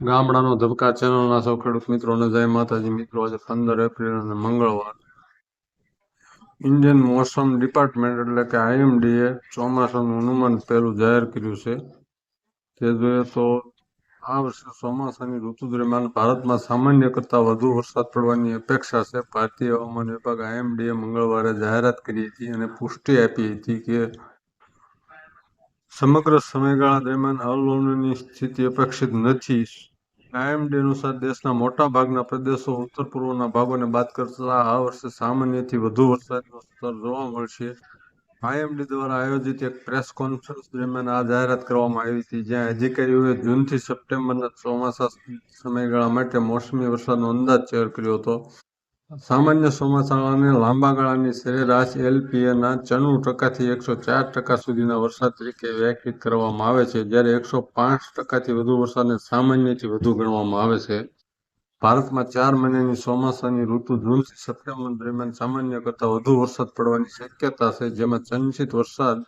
ગામડાનો ધબકા ચેનલના સૌ ખેડૂત મિત્રોને જય માતાજી. મિત્રો, આજે પંદર એપ્રિલ અને મંગળવાર ઇન્ડિયન મોસમ ડિપાર્ટમેન્ટ એટલે કે આઈએમડીએ ચોમાસાનું અનુમાન પહેલું જાહેર કર્યું છે. તે જોઈએ તો આ વર્ષે ચોમાસાની ઋતુ દરમિયાન ભારતમાં સામાન્ય કરતાં વધુ વરસાદ પડવાની અપેક્ષા છે. ભારતીય હવામાન વિભાગ આઈએમડીએ મંગળવારે જાહેરાત કરી હતી અને પુષ્ટિ આપી હતી કે સમગ્ર સમયગાળા દરમિયાન અવલોનની સ્થિતિ અપેક્ષિત નથી. આઈએમડી અનુસાર દેશના મોટા ભાગના પ્રદેશો ઉત્તર પૂર્વના ભાગોને બાદ કરતા આ વર્ષે સામાન્યથી વધુ વરસાદનું સ્તર જોવા મળશે. આઈએમડી દ્વારા આયોજિત એક પ્રેસ કોન્ફરન્સ દરમિયાન આ જાહેરાત કરવામાં આવી હતી, જ્યાં અધિકારીઓએ જૂનથી સપ્ટેમ્બરના ચોમાસા સમયગાળા માટે મોસમી વરસાદનો અંદાજ શેર કર્યો હતો. સામાન્ય ચોમાસા અને લાંબા ગાળાની સરેરાશ એલપીએના ચણું ટકાથી એકસો ચાર ટકા સુધીના વરસાદ તરીકે વ્યાખ્યાયિત કરવામાં આવે છે. જ્યારે એકસો પાંચ ટકાથી વધુ વરસાદને સામાન્યથી વધુ ગણવામાં આવે છે. ભારતમાં ચાર મહિનાની ચોમાસાની ઋતુ જૂનથી સપ્ટેમ્બર દરમિયાન સામાન્ય કરતાં વધુ વરસાદ પડવાની શક્યતા છે, જેમાં સંચિત વરસાદ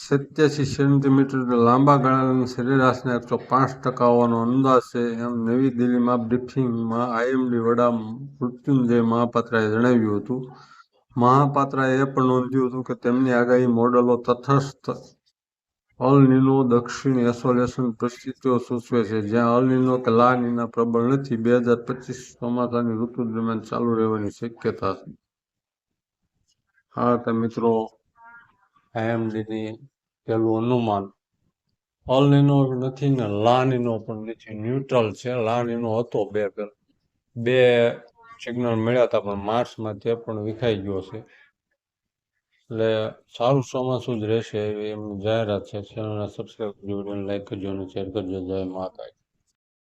સત્યાસી સેન્ટીમીટર લાંબા ગાળાની સરેરાશના એકસો પાંચ ટકા હોવાનો અંદાજ છે એમ નવી દિલ્હીમાં બ્રિફિંગમાં આઈએમડી વડા મૃત્યુંજય મહાપાત્રાએ જણાવ્યું હતું. મહાપાત્રાએ એ પણ નોંધ્યું હતું કે તેમની આગાહી મોડલો તથસ્થ અલ નીનો દક્ષિણ એસોલેશન પરિસ્થિતિઓ સૂચવે છે, જ્યાં અલ નીનો કે લા પ્રબળ નથી. બે હજાર પચીસ ચોમાસાની ઋતુ દરમિયાન ચાલુ રહેવાની શક્યતા છે. હા, તો મિત્રો આઈએમડીની પેલું અનુમાન. અલ નીનો નથી ને લાનીનો પણ નથી ન્યુટ્રલ છે. લાનીનો હતો બે પેલા. બે સિગ્નલ મળ્યા હતા પણ માર્ચમાં તે પણ વિખાઈ ગયો છે. એટલે સારું ચોમાસું જ રહેશે એવી એમની જાહેરાત છે. ચેનલને સબસ્ક્રાઈબ કરજો લાઈક કરજો અને શેર કરજો. જય મહાકાળ